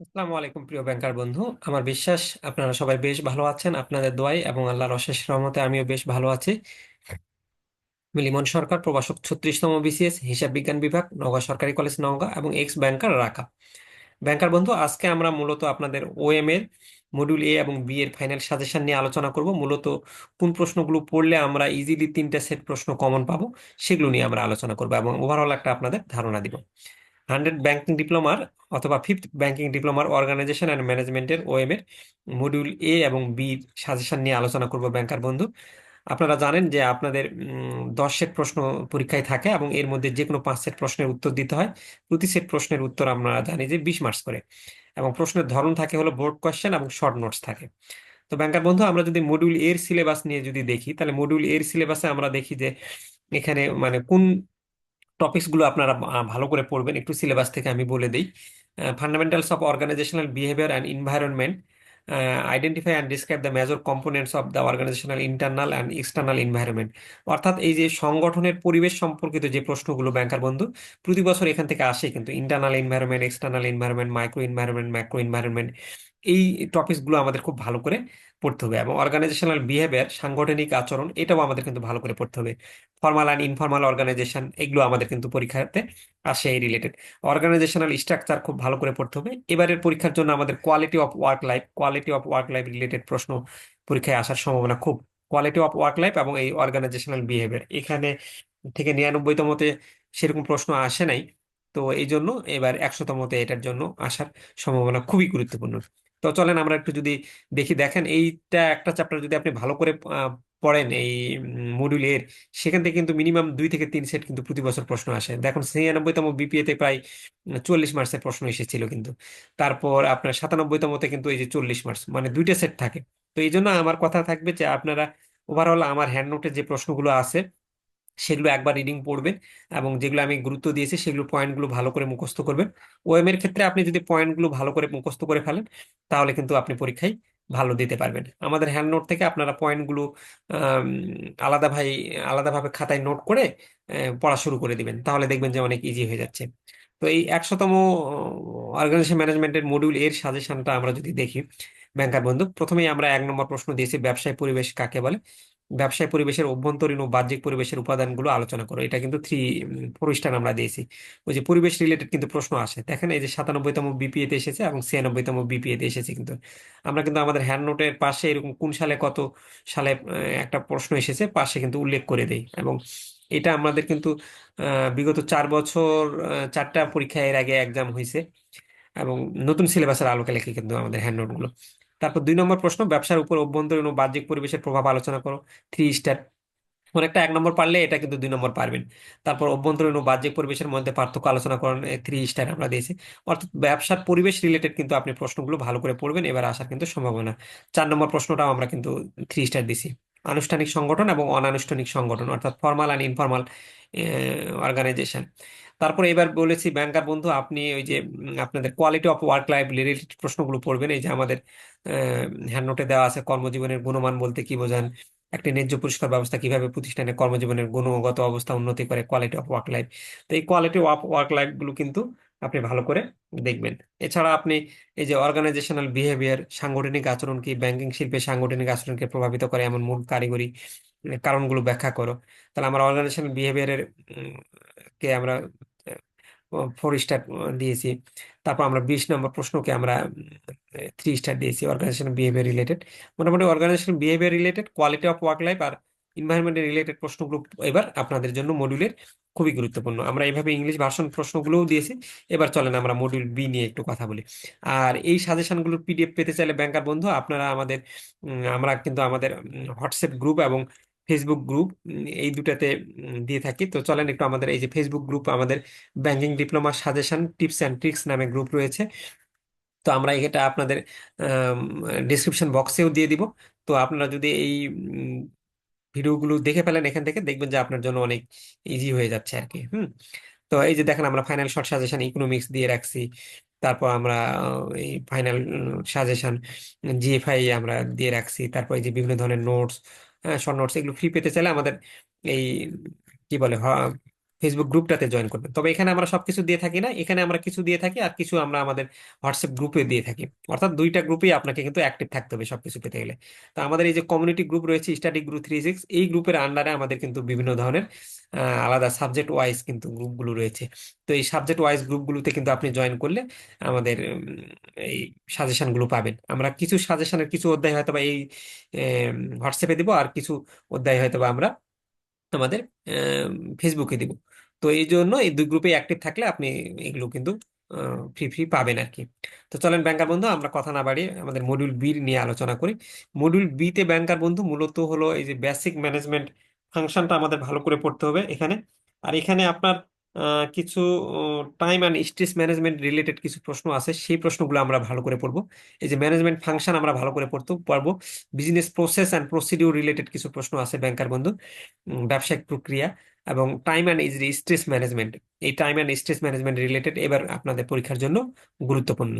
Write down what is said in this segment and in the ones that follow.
আসসালামু আলাইকুম, প্রিয় ব্যাংকার বন্ধু। আমার বিশ্বাস, আপনারা সবাই বেশ ভালো আছেন। আপনাদের দোয়ায় এবং আল্লাহর অশেষ রহমতে আমিও বেশ ভালো আছি। আমি লিমন সরকার, প্রভাষক ছত্রিশতম বিসিএস, হিসাব বিজ্ঞান বিভাগ, নওগাঁ সরকারি কলেজ, নওগাঁ এবং এক্স ব্যাংকার রাখা ব্যাংকার বন্ধু, আজকে আমরা মূলত আপনাদের ওএম এর মডিউল এ এবং বি এর ফাইনাল সাজেশন নিয়ে আলোচনা করব। মূলত কোন প্রশ্নগুলো পড়লে আমরা ইজিলি তিনটা সেট প্রশ্ন কমন পাবো, সেগুলো নিয়ে আমরা আলোচনা করব এবং ওভারঅল একটা আপনাদের ধারণা দিব। হান্ড্রেড ব্যাংকিং ডিপ্লোমার অথবা ফিফথ ব্যাংকিং ডিপ্লোমার অর্গানাইজেশন অ্যান্ড ম্যানেজমেন্টের ওএম এর মডিউল এ এবং বি সাজেশন নিয়ে আলোচনা করব, ব্যাংকার বন্ধু। আপনারা জানেন যে আপনাদের দশ সেট প্রশ্ন পরীক্ষায় থাকে এবং এর মধ্যে যে কোনো পাঁচ সেট প্রশ্নের উত্তর দিতে হয়। প্রতি সেট প্রশ্নের উত্তর আমরা জানি যে বিশ মার্কস করে। এবং প্রশ্নের ধরন থাকে হলো বোর্ড কোয়েশ্চেন এবং শর্ট নোটস থাকে। তো ব্যাংকার বন্ধু, আমরা যদি মডিউল এর সিলেবাস নিয়ে যদি দেখি, তাহলে মডিউল এর সিলেবাসে আমরা দেখি যে এখানে মানে কোন টপিকসগুলো আপনারা ভালো করে পড়বেন। একটু সিলেবাস থেকে আমি বলে দিই। Fundamentals of organisational behaviour and environment identify and describe the major components of the organisational internal and external environment অর্থাৎ এই যে সংগঠনের পরিবেশ সম্পর্কিত যে প্রশ্নগুলো, ব্যাংকার বন্ধু প্রতি বছর এখান থেকে আসে কিন্তু internal environment external environment micro environment macro environment এই টপিকসগুলো আমাদের খুব ভালো করে পড়তে হবে এবং অর্গানাইজেশনাল বিহেভিয়ার সাংগঠনিক আচরণ, এটাও আমাদের কিন্তু ভালো করে পড়তে হবে। ফর্মাল অ্যান্ড ইনফর্মাল অর্গানাইজেশন এগুলো আমাদের কিন্তু পরীক্ষাতে আসে এই রিলেটেড অর্গানাইজেশনাল স্ট্রাকচার খুব ভালো করে পড়তে হবে। এবারের পরীক্ষার জন্য আমাদের quality of work life quality of work life related প্রশ্ন পরীক্ষায় আসার সম্ভাবনা খুব। কোয়ালিটি অফ ওয়ার্ক লাইফ এবং এই অর্গানাইজেশনাল বিহেভিয়ার এখানে থেকে নিরানব্বইতমতে সেরকম প্রশ্ন আসে নাই। তো এই জন্য এবার একশোতমতে এটার জন্য আসার সম্ভাবনা খুবই গুরুত্বপূর্ণ। তো চলেন আমরা একটু যদি দেখি, দেখেন এইটা একটা চ্যাপ্টার যদি আপনি ভালো করে পড়েন এই মডিউল এর, সেখান থেকে কিন্তু মিনিমাম দুই থেকে তিন সেট কিন্তু প্রতি বছর প্রশ্ন আসে। দেখুন, ছিয়ানব্বইতম বিপিএ তে প্রায় চল্লিশ মার্কসের প্রশ্ন এসেছিল কিন্তু। তারপর আপনার সাতানব্বইতমতে কিন্তু এই যে চল্লিশ মার্কস মানে দুইটা সেট থাকে। তো এই জন্য আমার কথা থাকবে যে আপনারা ওভারঅল আমার হ্যান্ড নোটে যে প্রশ্নগুলো আছে সেগুলো একবার রিডিং পড়বেন এবং যেগুলো আমি গুরুত্ব দিয়েছি সেগুলো পয়েন্টগুলো ভালো করে মুখস্থ করবেন। ওএম এর ক্ষেত্রে আপনি যদি পয়েন্টগুলো ভালো করে মুখস্থ করে ফেলেন, তাহলে কিন্তু আপনি পরীক্ষায় ভালো দিতে পারবেন। আমাদের হ্যান্ড নোট থেকে আপনারা পয়েন্টগুলো আলাদা ভাই আলাদাভাবে খাতায় নোট করে পড়া শুরু করে দিবেন। তাহলে দেখবেন যে অনেক ইজি হয়ে যাচ্ছে। তো এই একশোতম অর্গানাইজেশন ম্যানেজমেন্টের মডিউল এর সাজেশনটা আমরা যদি দেখি, ব্যাংকার বন্ধু, প্রথমেই আমরা এক নম্বর প্রশ্ন দিয়েছি, ব্যবসায় পরিবেশ কাকে বলে? ব্যবসায় পরিবেশের অভ্যন্তরীণ ও বাহ্যিক পরিবেশের উপাদানগুলো আলোচনা করো। এটা কিন্তু থ্রি ফোর স্টার আমরা দিয়েছি। ওই যে পরিবেশ রিলেটেড কিন্তু প্রশ্ন আসে। দেখেন এই যে সাতানব্বইতম বিপিএ তে এসেছে এবং ছিয়ানব্বইতম বিপিএ তে এসেছে কিন্তু। আমরা কিন্তু আমাদের হ্যান্ড নোটের পাশে এরকম কোন সালে কত সালে একটা প্রশ্ন এসেছে, পাশে কিন্তু উল্লেখ করে দেই। এবং এটা আমাদের কিন্তু বিগত চার বছর চারটা পরীক্ষা এর আগে এক্সাম হয়েছে এবং নতুন সিলেবাসের আলোকে লেখে কিন্তু আমাদের হ্যান্ড নোটগুলো তারপর দুই নম্বর প্রশ্ন, ব্যবসার উপর অভ্যন্তরীণ ও বাহ্যিক পরিবেশের প্রভাব আলোচনা করো। থ্রি স্টার অনেকটা এক নম্বর পারলে এটা কিন্তু দুই নম্বর পারবেন। তারপর অভ্যন্তরীণ ও বাহ্যিক পরিবেশের মধ্যে পার্থক্য আলোচনা করেন থ্রি স্টার আমরা দিয়েছি। অর্থাৎ ব্যবসার পরিবেশ রিলেটেড কিন্তু আপনি প্রশ্নগুলো ভালো করে পড়বেন, এবার আসার কিন্তু সম্ভাবনা। চার নম্বর প্রশ্নটাও আমরা কিন্তু থ্রি স্টার দিছি। আনুষ্ঠানিক সংগঠন এবং অনানুষ্ঠানিক সংগঠন, অর্থাৎ ফর্মাল অ্যান্ড ইনফর্মাল অর্গানাইজেশন তারপরে এবার বলেছি, ব্যাংকার বন্ধু, আপনি ওই যে আপনাদের quality of work life related প্রশ্নগুলো পড়বেন। এই যে আমাদের হ্যান্ড নোটে দেওয়া আছে, কর্মজীবনের গুণমান বলতে কি বোঝান, একটি ন্যায্য পুরস্কার ব্যবস্থা কীভাবে প্রতিষ্ঠানে কর্মজীবনের গুণগত অবস্থা উন্নতি করে কোয়ালিটি অফ ওয়ার্ক লাইফ তো এই কোয়ালিটি অফ ওয়ার্ক লাইফগুলো কিন্তু আপনি ভালো করে দেখবেন। এছাড়া আপনি এই যে অর্গানাইজেশনাল বিহেভিয়ার সাংগঠনিক আচরণ কি ব্যাংকিং শিল্পে সাংগঠনিক আচরণকে প্রভাবিত করে এমন মূল কারিগরি কারণগুলো ব্যাখ্যা করো। তাহলে আমরা অর্গানাইজেশনাল বিহেভিয়ারের কে আমরা ফোর স্টার দিয়েছি। তারপর আমরা বিশ নম্বর প্রশ্নকে আমরা থ্রি স্টার দিয়েছি অর্গানাইজেশন বিহেভিয়ার রিলেটেড মোটামুটি organisation behaviour related quality of work life R environment related প্রশ্নগুলো এবার আপনাদের জন্য মডিউলের খুবই গুরুত্বপূর্ণ। আমরা এইভাবে ইংলিশ ভার্সন প্রশ্নগুলোও দিয়েছি। এবার চলেন আমরা মডিউল বি নিয়ে একটু কথা বলি। আর এই সাজেশনগুলোর পিডিএফ পেতে চাইলে ব্যাংকার বন্ধু, আপনারা আমাদের আমরা কিন্তু আমাদের হোয়াটসঅ্যাপ গ্রুপ এবং ফেসবুক গ্রুপ এই দুটাতে দিয়ে থাকি। তো চলেন একটু আমাদের এই যে ফেসবুক গ্রুপ আমাদের banking diploma suggestion tips and tricks নামে গ্রুপ রয়েছে। তো আমরা এটা আপনাদের ডিসক্রিপশন বক্সেও দিয়ে দিব। তো আপনারা যদি এই ভিডিওগুলো দেখে ফেলেন এখান থেকে, দেখবেন যে আপনার জন্য অনেক ইজি হয়ে যাচ্ছে আর কি হুম? তো এই যে দেখেন আমরা ফাইনাল শর্ট সাজেশন ইকোনমিক্স দিয়ে রাখছি, তারপর আমরা এই ফাইনাল সাজেশন জিএফআই আমরা দিয়ে রাখছি, তারপর এই যে বিভিন্ন ধরনের নোটস শর্ট নোটস এগুলো ফ্রি পেতে চাইলে আমাদের এই, কি বলে ফেসবুক গ্রুপটাতে জয়েন করবেন। তবে এখানে আমরা সবকিছু দিয়ে থাকি না। এখানে আমরা কিছু দিয়ে থাকি আর কিছু আমরা আমাদের হোয়াটসঅ্যাপ গ্রুপে দিয়ে থাকি। অর্থাৎ দুইটা গ্রুপেই আপনাকে কিন্তু অ্যাক্টিভ থাকতে হবে সবকিছু পেতে গেলে। তো আমাদের এই যে কমিউনিটি গ্রুপ রয়েছে স্টাডি গ্রুপ থ্রি সিক্স এই গ্রুপের আন্ডারে আমাদের কিন্তু বিভিন্ন ধরনের আলাদা সাবজেক্ট ওয়াইজ কিন্তু গ্রুপগুলো রয়েছে। তো এই সাবজেক্ট ওয়াইজ গ্রুপগুলোতে কিন্তু আপনি জয়েন করলে আমাদের এই সাজেশনগুলো পাবেন। আমরা কিছু সাজেশনের কিছু অধ্যায় হয়তো বা এই হোয়াটসঅ্যাপে দিব আর কিছু অধ্যায় হয়তো বা আমরা আমাদের ফেসবুকে দিব। তো এই জন্য এই দুই গ্রুপে অ্যাক্টিভ থাকলে আপনি এগুলো কিন্তু ফ্রি ফ্রি পাবেন আর কি তো চলেন ব্যাংকার বন্ধু, আমরা কথা না বাড়িয়ে আমাদের মডিউল বি নিয়ে আলোচনা করি। মডিউল বিতে ব্যাংকার বন্ধু মূলত হলো এই যে বেসিক ম্যানেজমেন্ট ফাংশনটা আমাদের ভালো করে পড়তে হবে এখানে। আর এখানে আপনার কিছু time and stress management related কিছু প্রশ্ন আছে, সেই প্রশ্নগুলো আমরা ভালো করে পড়ব। এই যে ম্যানেজমেন্ট ফাংশন আমরা ভালো করে পড়তে পারব business process and procedure related কিছু প্রশ্ন আছে ব্যাংকার বন্ধু। ব্যবসায়িক প্রক্রিয়া এবং time and is stress management এই time and stress management related এবার আপনাদের পরীক্ষার জন্য গুরুত্বপূর্ণ।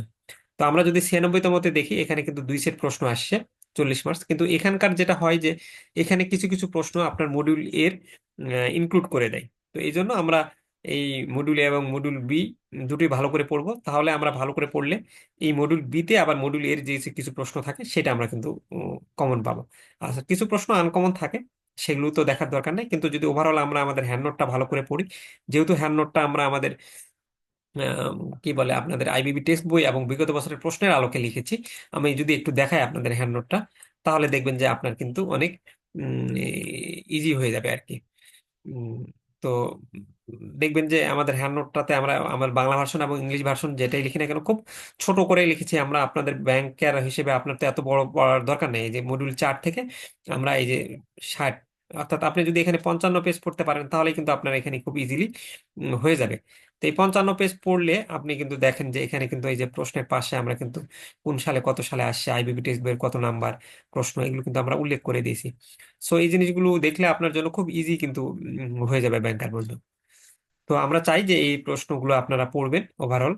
তো আমরা যদি ছিয়ানব্বইতমতে দেখি, এখানে কিন্তু দুই সেট প্রশ্ন আসছে, চল্লিশ মার্কস কিন্তু এখানকার যেটা হয় যে, এখানে কিছু কিছু প্রশ্ন আপনার মডিউল এর ইনক্লুড করে দেয়। তো এই জন্য আমরা এই মডিউল এ এবং মডিউল বি দুটোই ভালো করে পড়ব। তাহলে আমরা ভালো করে পড়লে এই মডিউল বিতে আবার মডিউল এর যে কিছু প্রশ্ন থাকে সেটা আমরা কিন্তু কমন পাবো। আচ্ছা কিছু প্রশ্ন আনকমন থাকে সেগুলো তো দেখার দরকার নেই। কিন্তু যদি ওভারঅল আমরা আমাদের হ্যান্ড নোটটা ভালো করে পড়ি যেহেতু হ্যান্ড নোটটা আমরা আমাদের আম, কি বলে আপনাদের আইবিবি টেক্সট বই এবং বিগত বছরের প্রশ্নের আলোকে লিখেছি আমি যদি একটু দেখাই আপনাদের হ্যান্ড নোটটা তাহলে দেখবেন যে আপনার কিন্তু অনেক ইজি হয়ে যাবে আর কি। তো দেখবেন যে আমাদের হ্যান্ড নোটটাতে আমরা, আমার বাংলা ভার্সন এবং ইংলিশ ভার্সন যেটাই লিখি না কেন, খুব ছোট করে লিখেছি আমরা। আপনাদের ব্যাংকার হিসেবে আপনার তো এত বড় পড়ার দরকার নেই। এই যে মডিউল চার থেকে আমরা এই যে ষাট অর্থাৎ আপনি যদি এখানে পঞ্চান্ন পেজ পড়তে পারেন, তাহলে কিন্তু আপনার এখানে খুব ইজিলি হয়ে যাবে। তো এই পঞ্চান্ন পেজ পড়লে আপনি কিন্তু দেখেন যে এখানে কিন্তু এই যে প্রশ্নের পাশে আমরা কিন্তু কোন সালে কত সালে আসছে আইবিবি টেস্ট বইয়ের কত নাম্বার প্রশ্ন, এগুলো কিন্তু আমরা উল্লেখ করে দিয়েছি। সো এই জিনিসগুলো দেখলে আপনার জন্য খুব ইজি কিন্তু হয়ে যাবে ব্যাংকার বন্ধু। তো আমরা চাই যে এই প্রশ্নগুলো আপনারা পড়বেন ওভারঅল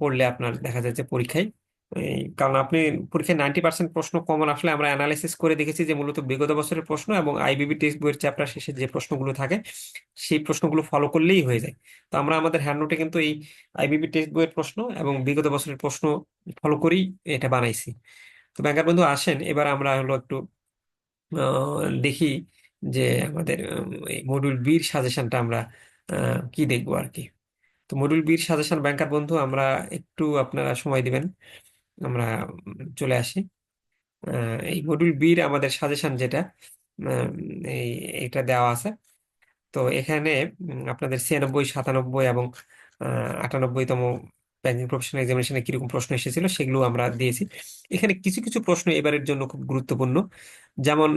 পড়লে আপনার দেখা যায় যে পরীক্ষায় এই, কারণ আপনি পরীক্ষায় নাইনটি পার্সেন্ট প্রশ্ন কমন আসলে আমরা অ্যানালাইসিস করে দেখেছি যে মূলত বিগত বছরের প্রশ্ন এবং আইবিবি টেক্সট বইয়ের চ্যাপ্টার শেষে যে প্রশ্নগুলো থাকে সেই প্রশ্নগুলো ফলো করলেই হয়ে যায়। তো আমরা আমাদের হ্যান্ড নোটে কিন্তু এই আইবিবি টেক্সট বইয়ের প্রশ্ন এবং বিগত বছরের প্রশ্ন ফলো করেই এটা বানাইছি। তো ব্যাংকার বন্ধু আসেন এবার আমরা হলো একটু দেখি যে আমাদের মডিউল বির সাজেশনটা আমরা কি দেখব আর কি। তো মডিউল বির সাজেশন ব্যাংকার বন্ধু আমরা একটু আপনারা সময় দিবেন। আমরা চলে আসি। এই মডিউল বির আমাদের সাজেশন যেটা এই, এটা দেওয়া আছে। তো এখানে আপনাদের ছিয়ানব্বই, সাতানব্বই এবং আটানব্বইতম ব্যাংকিং প্রফেশনাল এক্সামিনেশনে কীরকম প্রশ্ন এসেছিল সেগুলো আমরা দিয়েছি। এখানে কিছু কিছু প্রশ্ন এবারের জন্য খুব গুরুত্বপূর্ণ। যেমন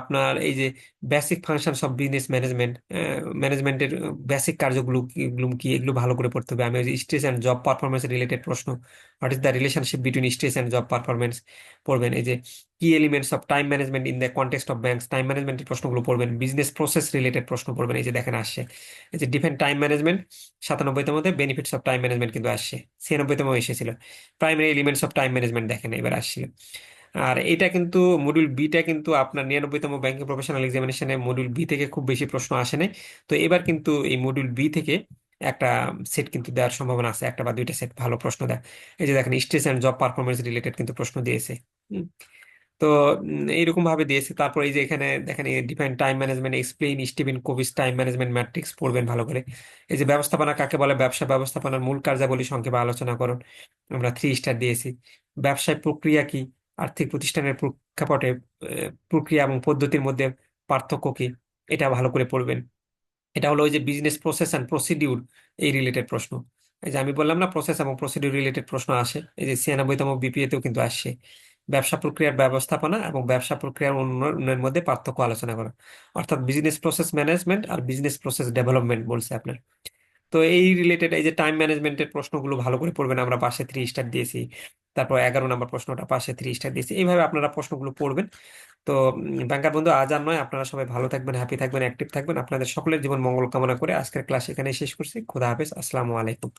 আপনার এই যে বেসিক ফাংশন সব বিজনেস ম্যানেজমেন্ট ম্যানেজমেন্টের বেসিক কার্যগুলো কি এগুলো ভালো করে পড়তে হবে। আমি ওই যে stress and job performance related প্রশ্ন what is the relationship between stress and job performance পড়বেন? এই যে কি elements of time management in the context of banks time ম্যানেজমেন্টের প্রশ্নগুলো পড়বেন। বিজনেস প্রসেস রিলেটেড প্রশ্ন পড়বেন। এই যে দেখেন আসছে। এই যে ডিফেন্ড টাইম ম্যানেজমেন্ট সাতানব্বইতম মধ্যে বেনিফিটস অফ টাইম ম্যানেজমেন্ট কিন্তু আসছে। ছিয়ানব্বইতম এসেছিল। Primary elements of time management দেখেন, এবার আসছিল। আর এটা কিন্তু মডিউল বিটা কিন্তু আপনার নিরানব্বইতম ব্যাংকিং প্রফেশনাল এক্সামিনেশনে মডিউল বি থেকে খুব বেশি প্রশ্ন আসে নাই। তো এবার কিন্তু এই মডিউল বি থেকে একটা সেট কিন্তু দেওয়ার সম্ভাবনা আছে, একটা বা দুইটা সেট ভালো প্রশ্ন দেয়। এই যে দেখেন stress and job performance related কিন্তু প্রশ্ন দিয়েছে। তো এইরকম ভাবে দিয়েছে। তারপর এই যে এখানে দেখেন define time management explain Stephen Covey's time management matrix পড়বেন ভালো করে। এই যে ব্যবস্থাপনা কাকে বলে? ব্যবসা ব্যবস্থাপনার মূল কার্যাবলী সংক্ষেপে আলোচনা করুন। আমরা থ্রি স্টার দিয়েছি। ব্যবসায় প্রক্রিয়া কি? আর্থিক প্রতিষ্ঠানের প্রেক্ষাপটে প্রক্রিয়া এবং পদ্ধতির মধ্যে পার্থক্য কি? এটা ভালো করে পড়বেন। এটা হলো ওই যে বিজনেস প্রসেস অ্যান্ড প্রসিডিউর এই রিলেটেড প্রশ্ন। এই যে আমি বললাম না প্রসেস এবং প্রসিডিউর রিলেটেড প্রশ্ন আসে। এই যে ছিয়ানব্বইতম বিপিএ তেও কিন্তু আসছে ব্যবসা প্রক্রিয়ার ব্যবস্থাপনা এবং ব্যবসা প্রক্রিয়ার উন্নয়নের মধ্যে পার্থক্য আলোচনা করা। অর্থাৎ বিজনেস প্রসেস ম্যানেজমেন্ট আর বিজনেস প্রসেস ডেভেলপমেন্ট বলছে আপনার। তো এই রিলেটেড এই যে টাইম ম্যানেজমেন্টের প্রশ্নগুলো ভালো করে পড়বেন। আমরা পাশে থ্রি স্টার দিয়েছি। তারপর এগারো নম্বর প্রশ্নটা পাশে ত্রিশটা দিয়েছি। এইভাবে আপনারা প্রশ্নগুলো পড়বেন। তো ব্যাংকার বন্ধু, আজ আর নয়। আপনারা সবাই ভালো থাকবেন, হ্যাপি থাকবেন, অ্যাক্টিভ থাকবেন। আপনাদের সকলের জীবন মঙ্গল কামনা করে আজকের ক্লাস এখানে শেষ করছি। খুদা হাফেজ। আসসালামু আলাইকুম।